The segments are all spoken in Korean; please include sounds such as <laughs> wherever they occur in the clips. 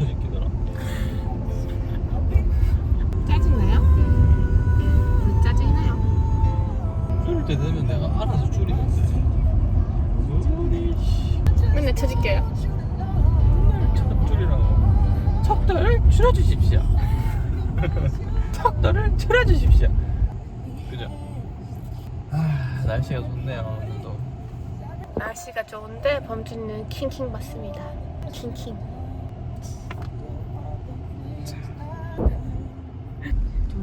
미쳐 새끼더라. 짜증나요? 그 짜증나요? 줄일 때 되면 내가 알아서 줄이는데. 맨날 쳐줄게요. 첫 줄이라고. 척도를 줄여주십시오. <laughs> 척도를 줄여주십시오. 그죠? 아 날씨가 좋네요 오늘도. 날씨가 좋은데 범준이는 킹킹 맞습니다 킹킹.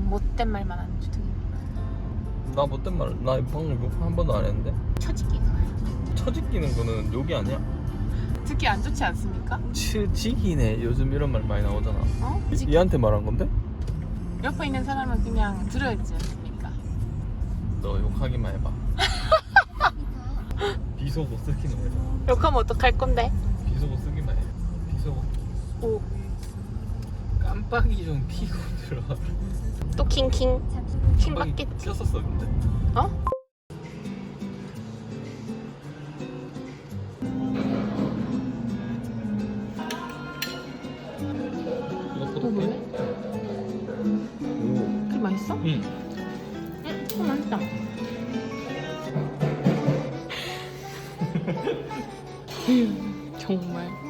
못된 말만 하는 주둥입니다. 나 못된 말, 나 방금 욕한 번도 안 했는데 처지기. 처지끼는 거는 욕이 아니야 듣기 안 좋지 않습니까? 처지기네 요즘 이런 말 많이 나오잖아 어? 얘한테 말한 건데? 옆에 있는 사람은 그냥 들어야 되지 않습니까? 너 욕하기만 해봐 <laughs> 비속어 쓰기만 해봐 욕하면 어떡할 건데? 비속어 쓰기만 해 비속어 오. 깜빡이 좀 피고 들어가 또 킹킹. 킹 받겠지. 꼈었어 근데 어? 이거. 그게 맛있어? 응. 응, 그거 맛있다. 음, <laughs> 정말.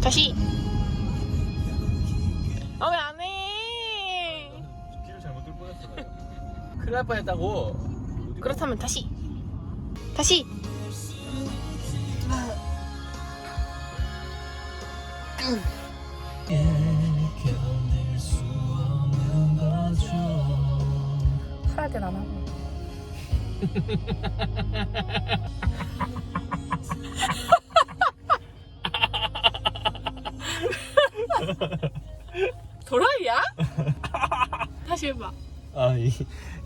다시. 어, 왜안 해? 길을 잘못 들 뻔했어 내가 <laughs> 큰일 날 뻔했다고 그렇다면 다시. 다시. 프라덴 안 하고. <laughs> 도라이야? <laughs> 다시 해봐. 아 이,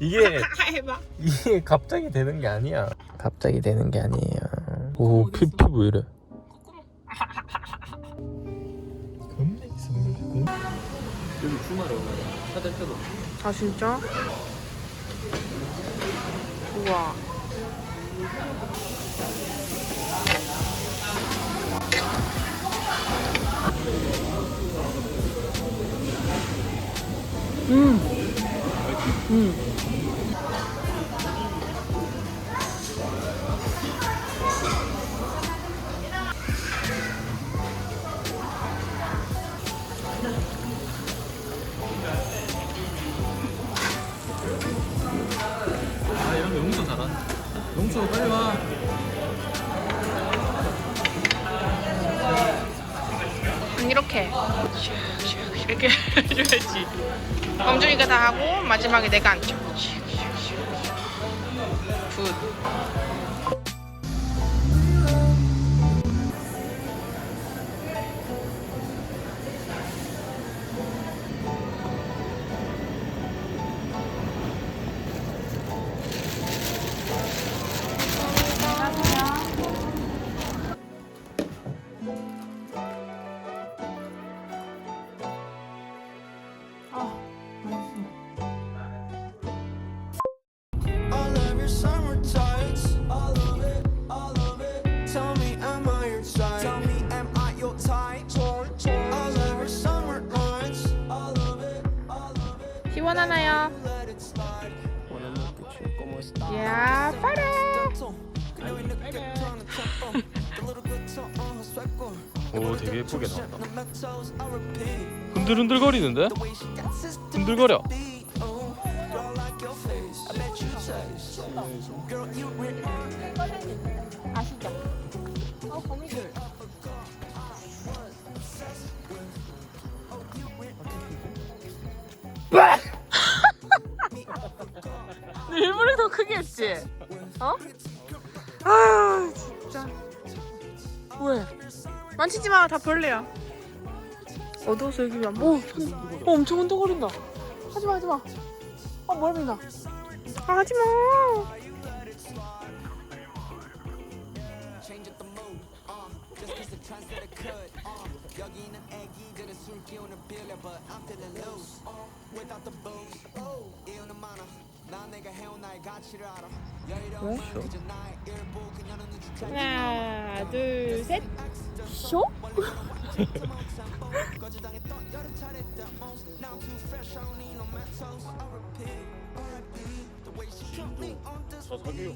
이게 <laughs> 해봐. 이게 갑자기 되는 게 아니야 갑자기 되는 게 아니에요 오 피, 피부 이래 겁나 있어 여기 주말에 오면 차댈 때도 아 진짜? 우와. 음. 음. 아 이런 거 용서 잘하네 용서 빨리 와 이렇게 이렇게 <laughs> 해줘야지. 범준이가 다 하고 마지막에 내가 앉죠. 굿. 시원하나요? 야, swagger. 오 되게 예쁘게 repeat. 흔들흔들거리는데? 흔들거려. Oh, 했지? 어? 아 진짜. 왜? 만지지 마. 다 벌레야. 어두워서 여기 안 보. 어, 어 엄청 흔들거린다. 하지 마, 하지 마. 어 멀미나. 아, 하지 마. 하나, 둘, 셋. 쇼? 저 석유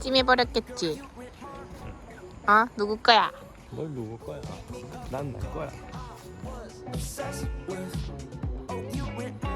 찜해버렸겠지. 아 누구 거야? 뭘 누구 거야? 난 내 거야 Oh, you went